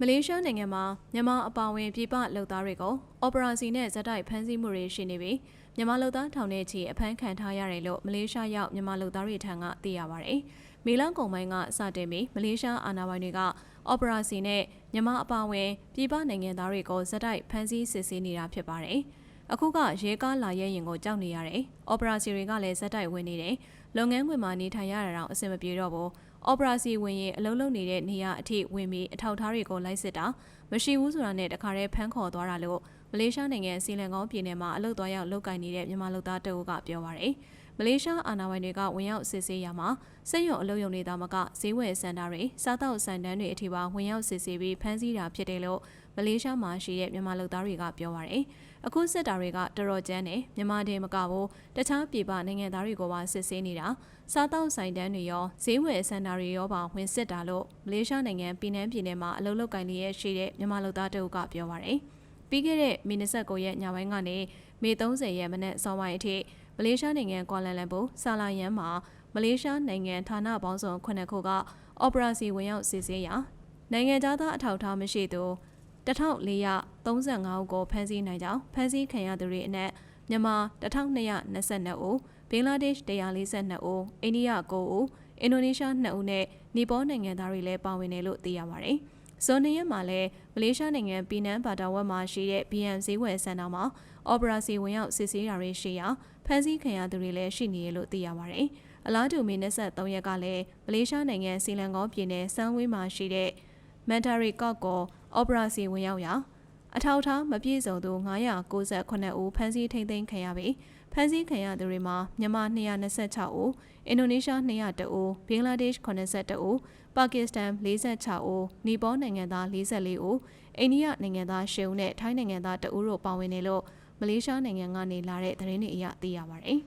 မလေးရှားနိုင်ငံမှာမြန်မာအပါအဝင်ပြည်ပလုပ်သားတွေကိုအော်ပရာစီနဲ့ဇက်တိုက်ဖမ်းဆီးမှုတွေရှိနေပြီးမြန်မာလုပ်သားထောင်နဲ့ချီအဖမ်းခံထားရတယ်လို့မလေးရှားရောက်မြန်မာလုပ်သားတွေထံကသိရပါဗျ။မီလန်ကုံပိုင်းကစတင်ပြီးမလေးရှားအာဏာပိုင်တွေကအော်ပရာစီနဲ့မြန်မာအပါအဝင်ပြည်ပနိုင်ငံသားတွေကိုဇက်တိုက်ဖမ်းဆီးစစ်ဆေးနေတာဖြစ်ပါတယ်။ အခုကရဲကားလာရဲရင်ကိုကြောက်နေရတယ်။အော်ပရာစီတွေကလည်းဇက်တိုက်ဝင်နေတယ်။လုပ်ငန်းခွင်မှာနေထိုင်ရတာတော့အဆင်မပြေတော့ဘူး။အော်ပရာစီဝင်ရင်အလုံးလုံးနေတဲ့နေရာအထိဝင်ပြီးအထောက်အထားတွေကိုလိုက်စစ်တာမရှိဘူးဆိုတာနဲ့တခါတည်းဖမ်းခေါ်သွားတာလို့မလေးရှားနိုင်ငံစီလန်ကောင်းပြည်နယ်မှာအလုပ်သွားရောက်လုပ်ကိုင်နေတဲ့မြန်မာလုပ်သားတအုပ်ကပြောပါရယ် မလေးရှားအာဏာပိုင်တွေကဝင်ရောက်စစ်ဆေးရမှာစစ်ရုံအလုပ်ရုံတွေသားမကဈေးဝယ်စင်တာတွေစားတောက်ဆိုင်တန်းတွေအထိပါဝင်ရောက်စစ်ဆေးပြီးဖမ်းဆီးတာဖြစ်တယ်လို့မလေးရှားမှာရှိတဲ့မြန်မာလုပ်သားတွေကပြောပါရယ်အခုစစ်တာတွေကတော်တော်ကျန်းတယ်မြန်မာတင်မကဘူးတခြားပြည်ပနိုင်ငံသားတွေကိုပါစစ်ဆေးနေတာစားတောက်ဆိုင်တန်းတွေရောဈေးဝယ်စင်တာတွေရောပါဝင်စစ်တာလို့မလေးရှားနိုင်ငံပြည်내ပြည်နယ်မှာအလုပ်လုပ်ကိုင်နေရရှိတဲ့မြန်မာလုပ်သားတအုပ်ကပြောပါရယ်ပြီးခဲ့တဲ့မီ29ရက်ညပိုင်းကနေမေ30ရက်မနက်စောင်းပိုင်းအထိ မလေးရှားနိုင်ငံကွာလန်လန်ပူဆာလာယန်မှာမလေးရှားနိုင်ငံဌာနပေါင်းစုံခုနှစ်ခုကအော်ပရာစီဝင်ရောက်စစ်ဆေးရာနိုင်ငံသားအထောက်အထားမရှိသူ1435ဦးကိုဖမ်းဆီးနိုင်ကြောင်းဖမ်းဆီးခံရသူတွေအနက်မြန်မာ1222ဦးဘင်္ဂလားဒေ့ရှ်142ဦးအိန္ဒိယ9ဦးအင်ဒိုနီးရှား2ဦးနဲ့နီပေါနိုင်ငံသားတွေလည်းပါဝင်တယ်လို့သိရပါတယ်။ ဇွန်၂ရက်မှာလည်းမလေးရှားနိုင်ငံပီနန်ဘာတာဝက်မှာရှိတဲ့ BM ဈေးဝယ်စင်တာမှာအော်ပရာစီဝင်ရောက်စစ်ဆေးတာတွေရှိရာဖမ်းဆီးခံရသူတွေလည်းရှိနေရလို့သိရပါတယ်။အလားတူမေ23ရက်ကလည်းမလေးရှားနိုင်ငံစီလန်ကောပြည်နယ်စန်းဝေးမှာရှိတဲ့မန်တာရီကော့ကိုအော်ပရာစီဝင်ရောက်ရာ အထောက်ထားမပြည့်စုံသူ998ဦးဖမ်းဆီးထိန်းသိမ်းခံရပြီးဖမ်းဆီးခံရသူတွေမှာမြန်မာ226ဦးအင်ဒိုနီးရှား202ဦးဘင်္ဂလားဒေ့ရှ်82ဦးပါကစ္စတန်46ဦးနီပေါနိုင်ငံသား44ဦးအိန္ဒိယနိုင်ငံသား10ဦးနဲ့ထိုင်းနိုင်ငံသား2ဦးတို့ပါဝင်တယ်လို့မလေးရှားနိုင်ငံကနေလာတဲ့သတင်းတွေအရသိရပါတယ်